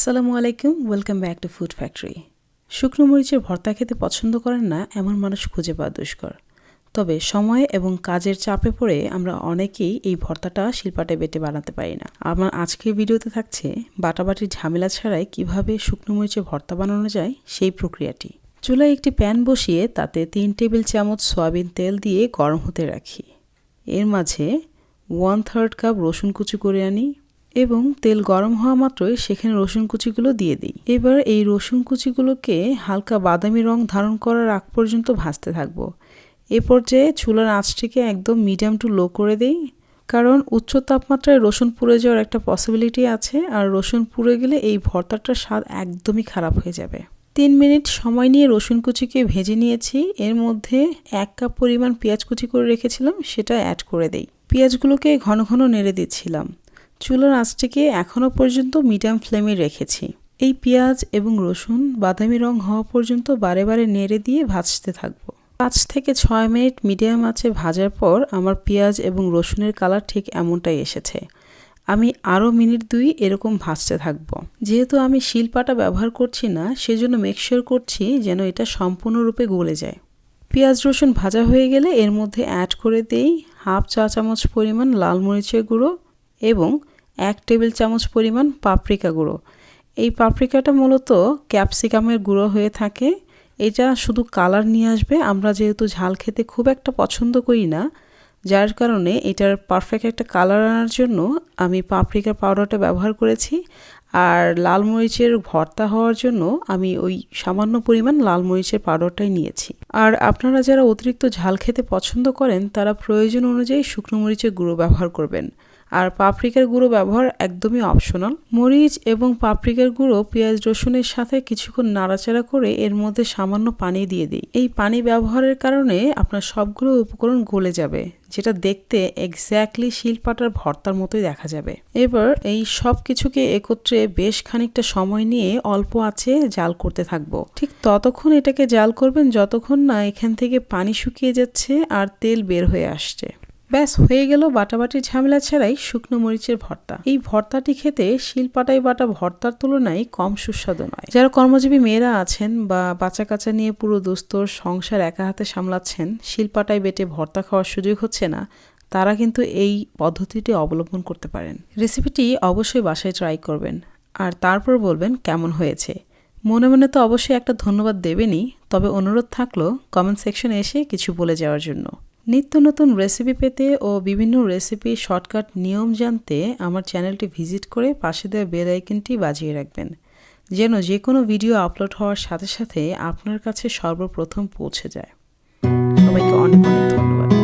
আসসালামু আলাইকুম welcome back to food factory শুকনো মরিচের ভর্তা খেতে পছন্দ করেন না এমন মানুষ খুঁজে পাওয়া দুষ্কর। তবে সময় এবং কাজের চাপে পড়ে আমরা অনেকেই এই ভর্তাটা শিল্পাটে বেটে বানাতে পারি না। আমার আজকের ভিডিওতে থাকছে বাটাবাটির ঝামেলা ছাড়াই কীভাবে শুকনো মরিচের ভর্তা বানানো যায় সেই প্রক্রিয়াটি। চুলায় একটি প্যান বসিয়ে তাতে তিন টেবিল চামচ সয়াবিন তেল দিয়ে গরম হতে রাখি। এর মাঝে ওয়ান থার্ড কাপ রসুন কুচি করে আনি এবং তেল গরম হওয়া মাত্রই সেখানে রসুন কুচিগুলো দিয়ে দিই। এবার এই রসুন কুচিগুলোকে হালকা বাদামি রং ধারণ করার আগ পর্যন্ত ভাজতে থাকব। এ পর্যায়ে চুলার আঁচটিকে একদম মিডিয়াম টু লো করে দিই, কারণ উচ্চ তাপমাত্রায় রসুন পুড়ে যাওয়ার একটা পসিবিলিটি আছে, আর রসুন পুড়ে গেলে এই ভর্তাটার স্বাদ একদমই খারাপ হয়ে যাবে। তিন মিনিট সময় নিয়ে রসুন কুচিকে ভেজে নিয়েছি। এর মধ্যে এক কাপ পরিমাণ পেঁয়াজ কুচি করে রেখেছিলাম, সেটা অ্যাড করে দেই। পেঁয়াজগুলোকে ঘন ঘন নেড়ে দিচ্ছিলাম। চুলার আঁচটিকে এখনও পর্যন্ত মিডিয়াম ফ্লেমে রেখেছি। এই পেঁয়াজ এবং রসুন বাদামি রং হওয়া পর্যন্ত বারে বারে নেড়ে দিয়ে ভাজতে থাকব। পাঁচ থেকে ছয় মিনিট মিডিয়াম আঁচে ভাজার পর আমার পেঁয়াজ এবং রসুনের কালার ঠিক এমনটাই এসেছে। আমি আরও মিনিট দুই এরকম ভাজতে থাকব। যেহেতু আমি শিলপাটা ব্যবহার করছি না, সেজন্য মেকশিওর করছি যেন এটা সম্পূর্ণরূপে গলে যায়। পেঁয়াজ, রসুন ভাজা হয়ে গেলে এর মধ্যে অ্যাড করে দেই হাফ চা চামচ পরিমাণ লাল মরিচের গুঁড়ো এবং এক টেবিল চামচ পরিমাণ পাপরিকা গুঁড়ো। এই পাপরিকাটা মূলত ক্যাপসিকামের গুঁড়ো হয়ে থাকে। এটা শুধু কালার নিয়ে আসবে, আমরা যেহেতু ঝাল খেতে খুব একটা পছন্দ করি না, যার কারণে এটার পারফেক্ট একটা কালার আনার জন্য আমি পাপরিকার পাউডারটা ব্যবহার করেছি। আর লাল মরিচের ভর্তা হওয়ার জন্য আমি ওই সামান্য পরিমাণ লাল মরিচের পাউডারটাই নিয়েছি। আর আপনারা যারা অতিরিক্ত ঝাল খেতে পছন্দ করেন, তারা প্রয়োজন অনুযায়ী শুকনো মরিচের গুঁড়ো ব্যবহার করবেন। আর পাপরিকার গুঁড়ো ব্যবহার একদমই অপশনাল মরিচ এবং পাপরিকার গুঁড়ো পেঁয়াজ রসুনের সাথে কিছুক্ষণ নাড়াচাড়া করে এর মধ্যে সামান্য পানি দিয়ে দিই। এই পানি ব্যবহারের কারণে আপনার সবগুলো উপকরণ গলে যাবে, যেটা দেখতে এক্স্যাক্টলি শিলপাটার ভর্তার মতোই দেখা যাবে। এবার এই সব কিছুকে একত্রে বেশ খানিকটা সময় নিয়ে অল্প আছে জাল করতে থাকব। ঠিক ততক্ষণ এটাকে জাল করবেন, যতক্ষণ না এখান থেকে পানি শুকিয়ে যাচ্ছে আর তেল বের হয়ে আসছে। ব্যাস, হয়ে গেল বাটাবাটির ঝামেলা ছাড়াই শুকনো মরিচের ভর্তা। এই ভর্তাটি খেতে শিলপাটাই বাটা ভর্তার তুলনায় কম সুস্বাদু নয়। যারা কর্মজীবী মেয়েরা আছেন বা বাচ্চা কাচ্চা নিয়ে পুরো দোস্তর সংসার একা হাতে সামলাচ্ছেন শিলপাটাই বেটে ভর্তা খাওয়ার সুযোগ হচ্ছে না, তারা কিন্তু এই পদ্ধতিটি অবলম্বন করতে পারেন। রেসিপিটি অবশ্যই বাসায় ট্রাই করবেন আর তারপর বলবেন কেমন হয়েছে। মনে মনে তো অবশ্যই একটা ধন্যবাদ দেবেনই, তবে অনুরোধ থাকল কমেন্ট সেকশনে এসে কিছু বলে যাওয়ার জন্য। নিত্য নতুন রেসিপি পেতে ও বিভিন্ন রেসিপি শর্টকাট নিয়ম জানতে আমার চ্যানেলটি ভিজিট করে পাশে দেওয়া বেল আইকনটি বাজিয়ে রাখবেন। যেন যে কোনো ভিডিও আপলোড হওয়ার সাথে সাথে আপনার কাছে সর্বপ্রথম পৌঁছে যায়। সবাইকে অনেক অনেক ধন্যবাদ।